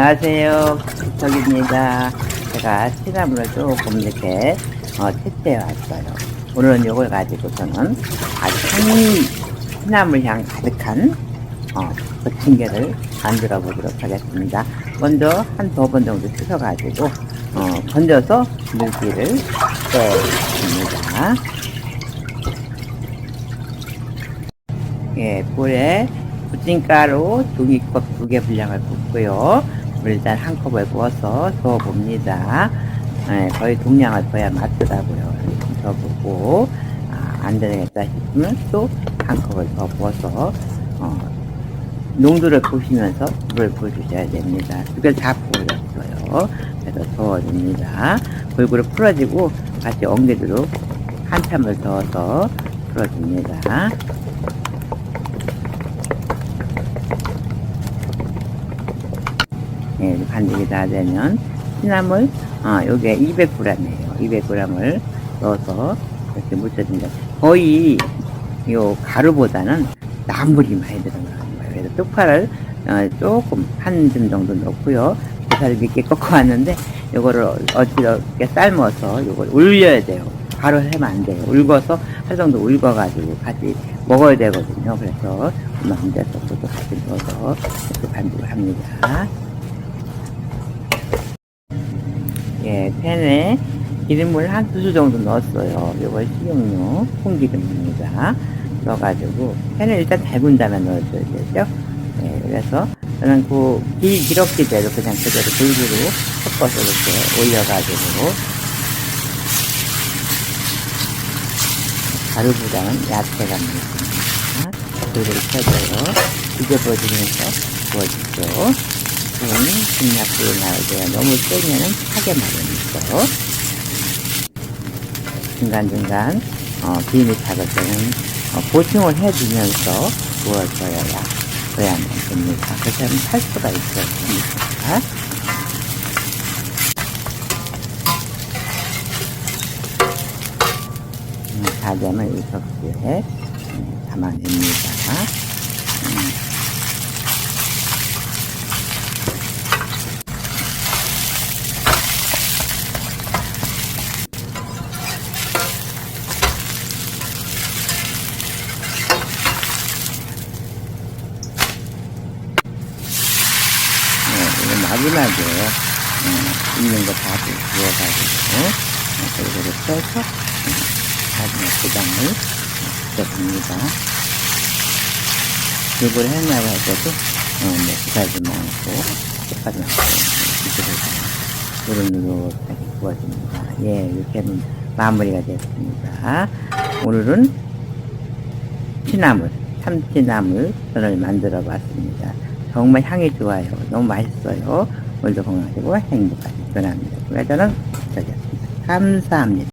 안녕하세요. 기석입니다. 제가 조금 이렇게 어, 채취해 왔어요. 오늘은 이걸 가지고서는 아주 향이 시나물 향 가득한 어, 부침개를 만들어 보도록 하겠습니다. 먼저 한 두 번 정도 씻어가지고 어, 건져서 물기를 빼줍니다. 예, 불에 부침가루 종이컵 두 개 분량을 붓고요. 물 일단 한 컵을 부어서 저어봅니다. 예, 거의 동량을 부어야 맞더라고요. 저어보고, 아, 안 되겠다 싶으면 또한 컵을 더 부어서, 어, 농도를 보시면서 물을 부어주셔야 됩니다. 두 개를 다 부어줬어요. 그래서 저어줍니다. 골고루 풀어지고 같이 엉겨도록 한참을 저어서 풀어줍니다. 예, 반죽이 다 되면 시나물, 아, 요게 200g이에요. 200g을 넣어서 이렇게 묻혀줍니다. 거의 요 가루보다는 나물이 많이 들어가는 거예요. 그래서 쪽파를 어, 조금 한 줌 정도 넣고요. 고사를 밑게 꺾어 왔는데 요거를 어찌렇게 삶아서 요걸 울려야 돼요. 바로 하면 안 돼요. 울궈서 하루 정도 울궈가지고 같이 먹어야 되거든요. 그래서 마음대로 또 같이 넣어서 이렇게 반죽을 합니다. 예, 팬에 기름을 한두수 정도 넣었어요. 이걸 식용유, 콩기름입니다. 넣어가지고, 팬을 일단 달군 다음에 넣어줘야 되죠. 예, 그래서 저는 그 기, 기럽기대로 그냥 그대로 골고루 섞어서 이렇게 올려가지고, 가루보다는 야채가 많습니다. 골고루 펴줘요. 뒤집어주면서 구워주죠. 은 진약불 나오고요. 너무 세면은 타게 마련이죠. 중간중간 어, 비닐이 작을 때는 어, 보충을 해주면서 구워줘야 줘야만 됩니다. 그렇게 탈 수가 있어요. 음, 다 되면 이 접시에 음, 담아냅니다. 음. 네, 마지막에 음, 있는 거다 부어가지고 어, 골고루 펴서 음, 마지막 고장을 붙여줍니다. 해나가 할 때도 어, 뭐 부사지 않고 똑같이 않고 이렇게 노릇노릇하게 구워줍니다. 예, 이렇게 하면 마무리가 됐습니다. 오늘은 취나물, 참치나물 전을 만들어 봤습니다. 정말 향이 좋아요. 너무 맛있어요. 오늘도 건강하시고 행복하시기 바랍니다. 저는 저기였습니다. 감사합니다.